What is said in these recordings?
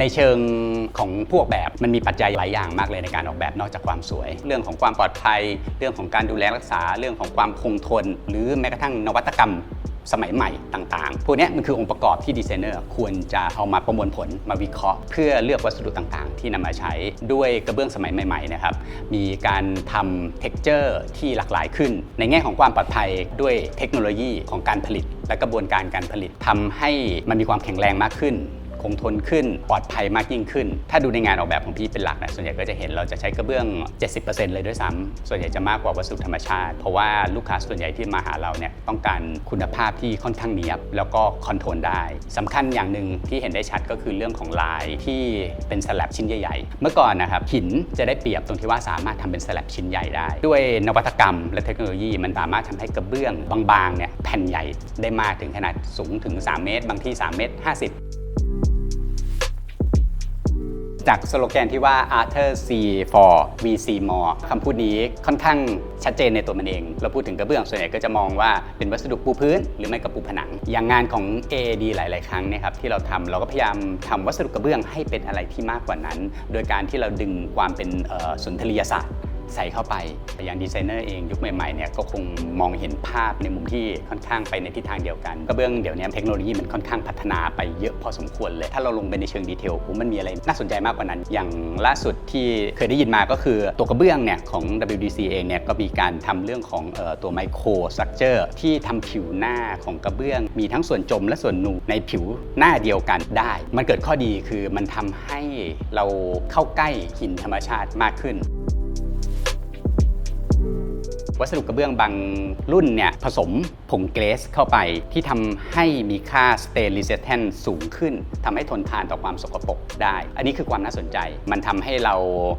ในเชิงของผู้ออกแบบมันมีปัจจัยหลายอย่างมากเลยในการออกแบบนอกจากความสวย เรื่องของความปลอดภัย เรื่องของการดูแลรักษาเรื่องของความคงทน หรือแม้กระทั่งนวัตกรรมสมัยใหม่ต่างๆ พวกนี้มันคือองค์ประกอบที่ดีไซเนอร์ควรจะเอามาประมวลผลมาวิเคราะห์ เพื่อเลือกวัสดุต่างๆ ที่นำมาใช้ด้วยกระเบื้องสมัยใหม่ๆนะครับ มีการทำ texture ที่หลากหลายขึ้น ในแง่ของความปลอดภัยด้วยเทคโนโลยีของการผลิต และกระบวนการการผลิตทำให้มันมีความแข็งแรงมากขึ้น คงทนขึ้น ปลอดภัยมากยิ่งขึ้น ถ้าดูในงานออกแบบของพี่เป็นหลักนะส่วนใหญ่ก็จะเห็นเราจะใช้กระเบื้อง 70%เลยด้วยซ้ำส่วนใหญ่จะมากกว่าวัสดุธรรมชาติ เพราะว่าลูกค้าส่วนใหญ่ที่มาหาเราเนี่ยต้องการคุณภาพที่ค่อนข้างเนียบ แล้วก็คอนโทรลได้สำคัญอย่างหนึ่งที่เห็นได้ชัดก็คือเรื่องของลายที่เป็นสลับชิ้นใหญ่ๆ เมื่อก่อนนะครับหินจะได้เปรียบตรงที่ว่าสามารถทำเป็นสลับชิ้นใหญ่ได้ ด้วยนวัตกรรม และเทคโนโลยีมันสามารถทำให้กระเบื้องบางๆเนี่ยแผ่นใหญ่ได้มากถึงขนาดสูงถึง 3 เมตร บางที่ 3 เมตร 50 จากสโลแกนที่ว่า Arthur C for VC more คำพูดนี้ค่อนข้างชัดเจนในตัวมันเอง เราพูดถึงกระเบื้องส่วนใหญ่ก็จะมองว่าเป็นวัสดุปูพื้น หรือไม่ก็ปูผนัง อย่างงานของ AAD หลาย ๆ ครั้งนะครับที่เราทำเราก็พยายามทำวัสดุกระเบื้องให้เป็นอะไรที่มากกว่านั้น โดยการที่เราดึงความเป็นสุนทรียศาสตร์ ใส่เข้าไปอย่างดีไซเนอร์เองยุคใหม่ๆเนี่ยก็คงมองเห็นภาพในมุมที่ค่อนข้างไปในทิศทางเดียวกันกระเบื้องเดี๋ยวนี้เทคโนโลยีมันค่อนข้างพัฒนาไปเยอะพอสมควรเลย ถ้าเราลงไปในเชิงดีเทลมันมีอะไรน่าสนใจมากกว่านั้น อย่างล่าสุดที่เคยได้ยินมาก็คือตัวกระเบื้องเนี่ยของ WDC เองเนี่ยก็มีการทำเรื่องของออตัวไมโครสตรัคเจอร์ที่ทำผิวหน้าของกระเบื้อง มีทั้งส่วนจมและส่วนนูในผิวหน้าเดียวกันได้ มันเกิดข้อดีคือมันทำให้เราเข้าใกล้หินธรรมชาติมากขึ้น วัสดุกระเบื้องบางรุ่นเนี่ยผสมผงเกรสเข้าไปที่ทำให้มีค่า stain resistant สูงขึ้นทำให้ทนทานต่อความสกปรกได้ อันนี้คือความน่าสนใจ มันทำให้เรา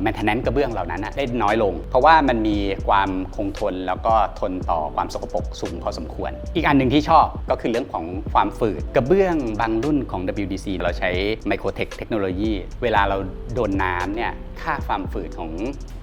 maintenance กระเบื้องเหล่านั้นนะได้น้อยลง เพราะว่ามันมีความคงทนแล้วก็ทนต่อความสกปรกสูงพอสมควร อีกอันหนึ่งที่ชอบก็คือเรื่องของความฝืดกระเบื้องบางรุ่นของ WDC เราใช้ Microtech เทคโนโลยีเวลาเราโดนน้ำเนี่ยค่าความฝืดของ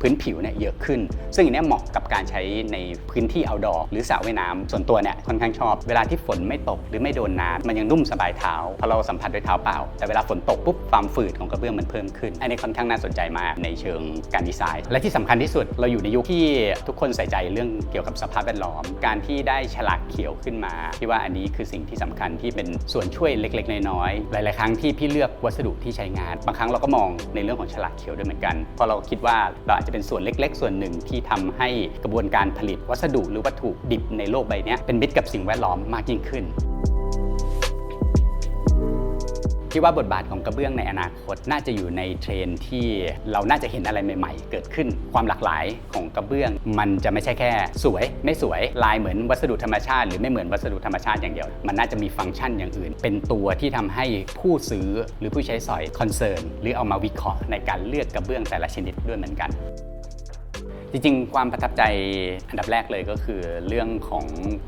พื้นผิวเนี่ยเยอะขึ้น ซึ่งอันนี้เหมาะกับการใช้ในพื้นที่ outdoor หรือสระว่ายน้ำส่วนตัวเนี่ยค่อนข้างชอบ เวลาที่ฝนไม่ตกหรือไม่โดนน้ำมันยังนุ่มสบายเท้าเพราะเราสัมผัสด้วยเท้าเปล่า แต่เวลาฝนตกปุ๊บความฝืดของกระเบื้องมันเพิ่มขึ้น อันนี้ค่อนข้างน่าสนใจมากในเชิงการดีไซน์ และที่สำคัญที่สุดเราอยู่ในยุคที่ทุกคนใส่ใจเรื่องเกี่ยวกับสภาพแวดล้อม การที่ได้ฉลากเขียวขึ้นมาที่ว่าอันนี้คือสิ่งที่สำคัญที่เป็นส่วนช่วยเล็ก ๆ น้อยๆหลาย ๆ ครั้งที่พี่เลือกวัสดุที่ใช้งาน บางครั้งเราก็มองในเรื่องของฉลากเขียวด้วยเหมือนกันเพราะเราคิดว่าเราอาจจะเป็นส่วนเล็ก ๆ ส่วนหนึ่งที่ทำให้กระบวนการผลิตวัสดุหรือวัตถุดิบในโลกใบเนี้ยเป็นมิตรกับสิ่งแวดล้อมมากยิ่งขึ้นที่ว่าบทบาทของกระเบื้องในอนาคตน่าจะอยู่ในเทรนที่เราน่าจะเห็นอะไรใหม่ ๆ เกิดขึ้น ความหลากหลายของกระเบื้อง มันจะไม่ใช่แค่ สวย ไม่สวยลายเหมือนวัสดุธรรมชาติ หรือไม่เหมือนวัสดุธรรมชาติอย่างเดียว มันน่าจะมีฟังก์ชันอย่างอื่น เป็นตัวที่ทำให้ผู้ซื้อหรือผู้ใช้สอยคอนเซิร์นหรือเอามาวิเคราะห์ในการเลือกกระเบื้องแต่ละชนิดด้วยเหมือนกัน จริงๆ ความประทับใจอันดับแรกเลยก็คือเรื่องของ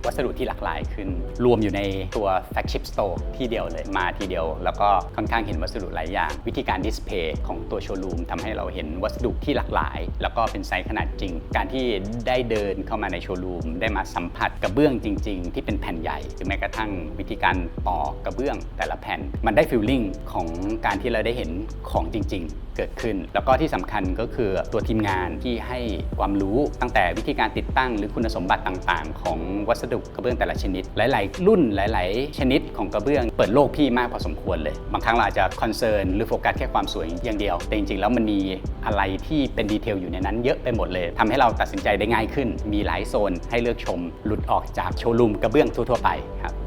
วัสดุที่หลากหลายขึ้น รวมอยู่ในตัว flagship store ที่เดียวเลยมาทีเดียว แล้วก็ค่อนข้างเห็นวัสดุหลายอย่าง วิธีการดิสเพย์ของตัวโชว์รูมทำให้เราเห็นวัสดุที่หลากหลาย แล้วก็เป็นไซส์ขนาดจริง การที่ได้เดินเข้ามาในโชว์รูมได้มาสัมผัสกระเบื้องจริง ๆ ที่เป็นแผ่นใหญ่หรือแม้กระทั่งวิธีการต่อกระเบื้องแต่ละแผ่น มันได้ฟีลลิ่งของการที่เราได้เห็นของจริง ๆ เกิดขึ้น แล้วก็ที่สำคัญก็คือตัวทีมงานที่ให้ความรู้ตั้งแต่วิธีการติดตั้ง หรือคุณสมบัติต่างๆ ของวัสดุกระเบื้องแต่ละชนิด หลาย ๆ รุ่นหลาย ๆ ชนิดของกระเบื้องเปิดโลกพี่มากพอสมควรเลย บางครั้งเราอาจจะคอนเซิร์นหรือโฟกัสแค่ความสวยอย่างเดียว แต่จริง ๆ แล้วมันมีอะไรที่เป็นดีเทลอยู่ในนั้นเยอะไปหมดเลยทำให้เราตัดสินใจได้ง่ายขึ้น มีหลายโซนให้เลือกชม หลุดออกจากโชว์รูมกระเบื้องทั่ว ๆ ไปครับ